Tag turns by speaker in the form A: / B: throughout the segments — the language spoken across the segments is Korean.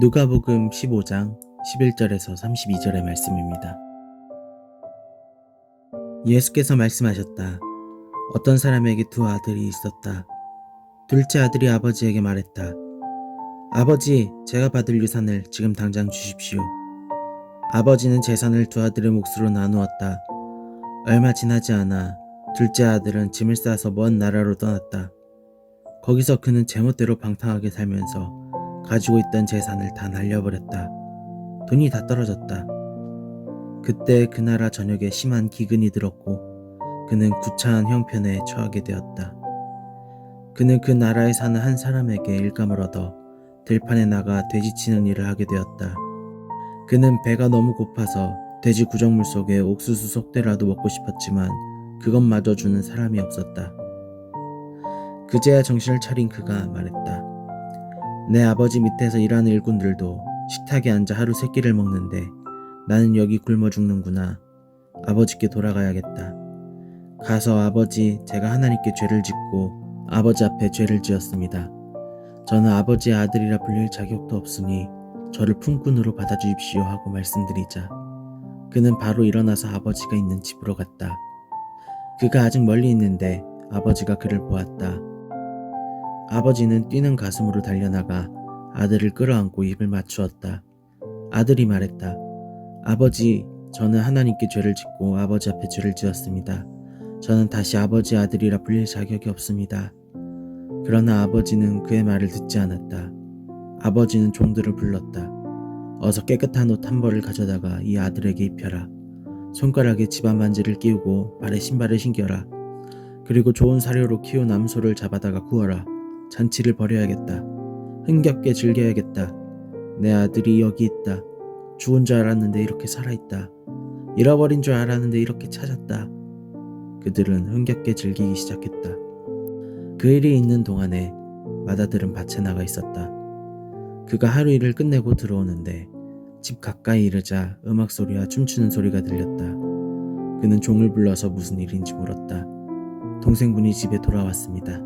A: 누가복음 15장 11절에서 32절의 말씀입니다. 예수께서 말씀하셨다. 어떤 사람에게 두 아들이 있었다. 둘째 아들이 아버지에게 말했다. 아버지, 제가 받을 유산을 지금 당장 주십시오. 아버지는 재산을 두 아들의 몫으로 나누었다. 얼마 지나지 않아 둘째 아들은 짐을 싸서 먼 나라로 떠났다. 거기서 그는 제멋대로 방탕하게 살면서 가지고 있던 재산을 다 날려버렸다. 돈이 다 떨어졌다. 그때 그 나라 전역에 심한 기근이 들었고 그는 구차한 형편에 처하게 되었다. 그는 그 나라에 사는 한 사람에게 일감을 얻어 들판에 나가 돼지 치는 일을 하게 되었다. 그는 배가 너무 고파서 돼지 구정물 속에 옥수수 속대라도 먹고 싶었지만 그것마저 주는 사람이 없었다. 그제야 정신을 차린 그가 말했다. 내 아버지 밑에서 일하는 일꾼들도 식탁에 앉아 하루 세 끼를 먹는데 나는 여기 굶어 죽는구나. 아버지께 돌아가야겠다. 가서 아버지, 제가 하나님께 죄를 짓고 아버지 앞에 죄를 지었습니다. 저는 아버지의 아들이라 불릴 자격도 없으니 저를 품꾼으로 받아주십시오 하고 말씀드리자 그는 바로 일어나서 아버지가 있는 집으로 갔다. 그가 아직 멀리 있는데 아버지가 그를 보았다. 아버지는 뛰는 가슴으로 달려나가 아들을 끌어안고 입을 맞추었다. 아들이 말했다. 아버지, 저는 하나님께 죄를 짓고 아버지 앞에 죄를 지었습니다. 저는 다시 아버지 아들이라 불릴 자격이 없습니다. 그러나 아버지는 그의 말을 듣지 않았다. 아버지는 종들을 불렀다. 어서 깨끗한 옷 한 벌을 가져다가 이 아들에게 입혀라. 손가락에 집안 반지를 끼우고 발에 신발을 신겨라. 그리고 좋은 사료로 키운 암소를 잡아다가 구워라. 잔치를 벌여야겠다. 흥겹게 즐겨야겠다. 내 아들이 여기 있다. 죽은 줄 알았는데 이렇게 살아있다. 잃어버린 줄 알았는데 이렇게 찾았다. 그들은 흥겹게 즐기기 시작했다. 그 일이 있는 동안에 마다들은 밭에 나가 있었다. 그가 하루 일을 끝내고 들어오는데 집 가까이 이르자 음악 소리와 춤추는 소리가 들렸다. 그는 종을 불러서 무슨 일인지 물었다. 동생분이 집에 돌아왔습니다.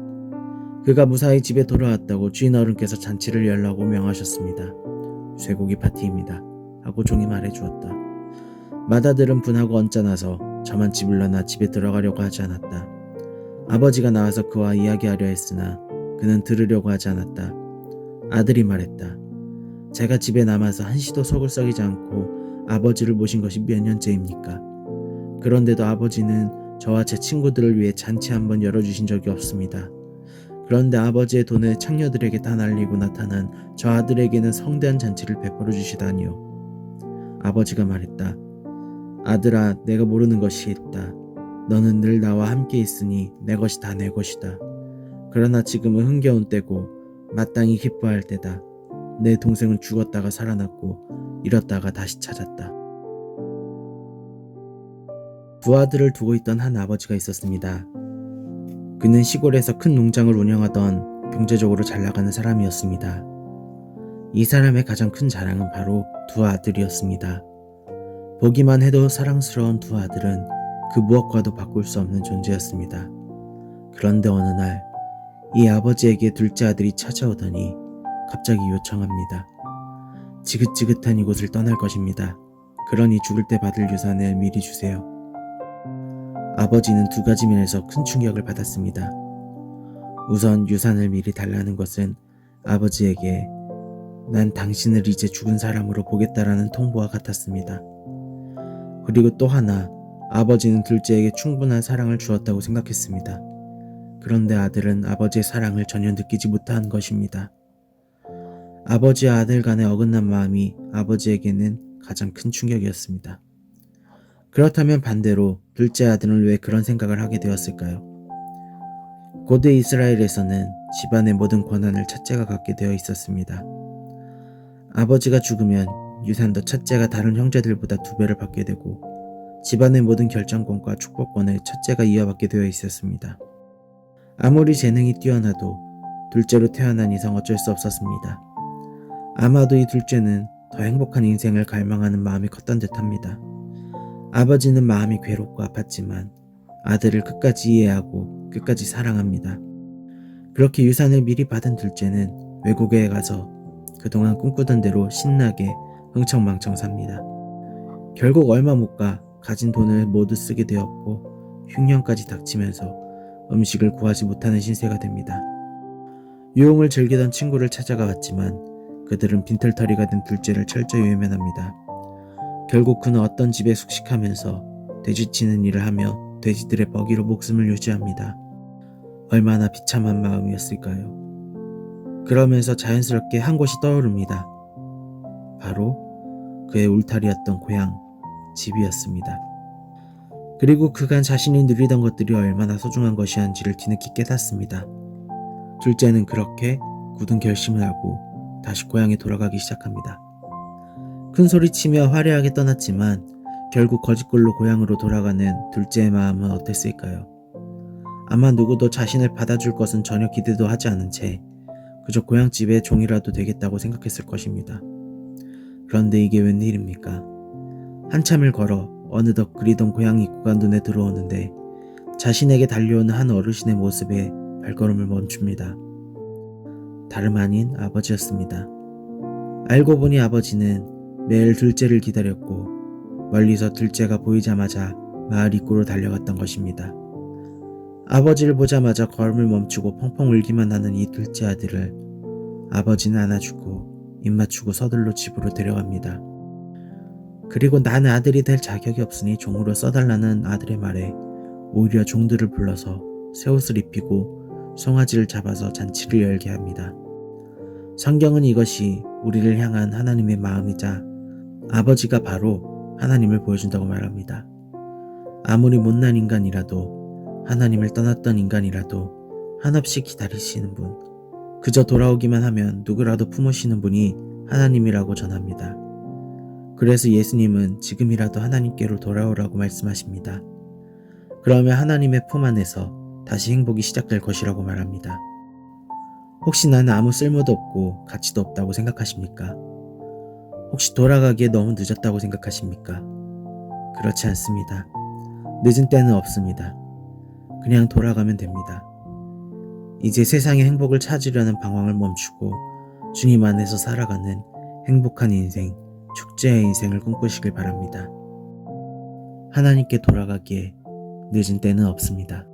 A: 그가 무사히 집에 돌아왔다고 주인 어른께서 잔치를 열라고 명하셨습니다. 쇠고기 파티입니다. 하고 종이 말해 주었다. 마다들은 분하고 언짢아서 저만 집을 나나 집에 들어가려고 하지 않았다. 아버지가 나와서 그와 이야기하려 했으나 그는 들으려고 하지 않았다. 아들이 말했다. 제가 집에 남아서 한시도 속을 썩이지 않고 아버지를 모신 것이 몇 년째입니까? 그런데도 아버지는 저와 제 친구들을 위해 잔치 한번 열어주신 적이 없습니다. 그런데 아버지의 돈을 창녀들에게 다 날리고 나타난 저 아들에게는 성대한 잔치를 베풀어 주시다니요. 아버지가 말했다. 아들아, 내가 모르는 것이 있다. 너는 늘 나와 함께 있으니 내 것이 다 내 것이다. 그러나 지금은 흥겨운 때고 마땅히 기뻐할 때다. 내 동생은 죽었다가 살아났고 잃었다가 다시 찾았다. 두 아들을 두고 있던 한 아버지가 있었습니다. 그는 시골에서 큰 농장을 운영하던 경제적으로 잘 나가는 사람이었습니다. 이 사람의 가장 큰 자랑은 바로 두 아들이었습니다. 보기만 해도 사랑스러운 두 아들은 그 무엇과도 바꿀 수 없는 존재였습니다. 그런데 어느 날 이 아버지에게 둘째 아들이 찾아오더니 갑자기 요청합니다. 지긋지긋한 이곳을 떠날 것입니다. 그러니 죽을 때 받을 유산을 미리 주세요. 아버지는 두 가지 면에서 큰 충격을 받았습니다. 우선 유산을 미리 달라는 것은 아버지에게 난 당신을 이제 죽은 사람으로 보겠다라는 통보와 같았습니다. 그리고 또 하나, 아버지는 둘째에게 충분한 사랑을 주었다고 생각했습니다. 그런데 아들은 아버지의 사랑을 전혀 느끼지 못한 것입니다. 아버지와 아들 간의 어긋난 마음이 아버지에게는 가장 큰 충격이었습니다. 그렇다면 반대로 둘째 아들은 왜 그런 생각을 하게 되었을까요? 고대 이스라엘에서는 집안의 모든 권한을 첫째가 갖게 되어 있었습니다. 아버지가 죽으면 유산도 첫째가 다른 형제들보다 두 배를 받게 되고 집안의 모든 결정권과 축복권을 첫째가 이어받게 되어 있었습니다. 아무리 재능이 뛰어나도 둘째로 태어난 이상 어쩔 수 없었습니다. 아마도 이 둘째는 더 행복한 인생을 갈망하는 마음이 컸던 듯 합니다. 아버지는 마음이 괴롭고 아팠지만 아들을 끝까지 이해하고 끝까지 사랑합니다. 그렇게 유산을 미리 받은 둘째는 외국에 가서 그동안 꿈꾸던 대로 신나게 흥청망청 삽니다. 결국 얼마 못 가 가진 돈을 모두 쓰게 되었고 흉년까지 닥치면서 음식을 구하지 못하는 신세가 됩니다. 유흥을 즐기던 친구를 찾아가 왔지만 그들은 빈털터리가 된 둘째를 철저히 외면합니다. 결국 그는 어떤 집에 숙식하면서 돼지치는 일을 하며 돼지들의 먹이로 목숨을 유지합니다. 얼마나 비참한 마음이었을까요? 그러면서 자연스럽게 한 곳이 떠오릅니다. 바로 그의 울타리였던 고향, 집이었습니다. 그리고 그간 자신이 누리던 것들이 얼마나 소중한 것이었는지를 뒤늦게 깨닫습니다. 둘째는 그렇게 굳은 결심을 하고 다시 고향에 돌아가기 시작합니다. 큰 소리치며 화려하게 떠났지만 결국 거짓골로 고향으로 돌아가는 둘째의 마음은 어땠을까요? 아마 누구도 자신을 받아줄 것은 전혀 기대도 하지 않은 채 그저 고향집의 종이라도 되겠다고 생각했을 것입니다. 그런데 이게 웬일입니까? 한참을 걸어 어느덧 그리던 고향 입구가 눈에 들어오는데 자신에게 달려오는 한 어르신의 모습에 발걸음을 멈춥니다. 다름 아닌 아버지였습니다. 알고 보니 아버지는 매일 둘째를 기다렸고 멀리서 둘째가 보이자마자 마을 입구로 달려갔던 것입니다. 아버지를 보자마자 걸음을 멈추고 펑펑 울기만 하는 이 둘째 아들을 아버지는 안아주고 입 맞추고 서둘러 집으로 데려갑니다. 그리고 나는 아들이 될 자격이 없으니 종으로 써달라는 아들의 말에 오히려 종들을 불러서 새 옷을 입히고 송아지를 잡아서 잔치를 열게 합니다. 성경은 이것이 우리를 향한 하나님의 마음이자 아버지가 바로 하나님을 보여준다고 말합니다. 아무리 못난 인간이라도 하나님을 떠났던 인간이라도 한없이 기다리시는 분, 그저 돌아오기만 하면 누구라도 품으시는 분이 하나님이라고 전합니다. 그래서 예수님은 지금이라도 하나님께로 돌아오라고 말씀하십니다. 그러면 하나님의 품 안에서 다시 행복이 시작될 것이라고 말합니다. 혹시 나는 아무 쓸모도 없고 가치도 없다고 생각하십니까? 혹시 돌아가기에 너무 늦었다고 생각하십니까? 그렇지 않습니다. 늦은 때는 없습니다. 그냥 돌아가면 됩니다. 이제 세상의 행복을 찾으려는 방황을 멈추고 주님 안에서 살아가는 행복한 인생, 축제의 인생을 꿈꾸시길 바랍니다. 하나님께 돌아가기에 늦은 때는 없습니다.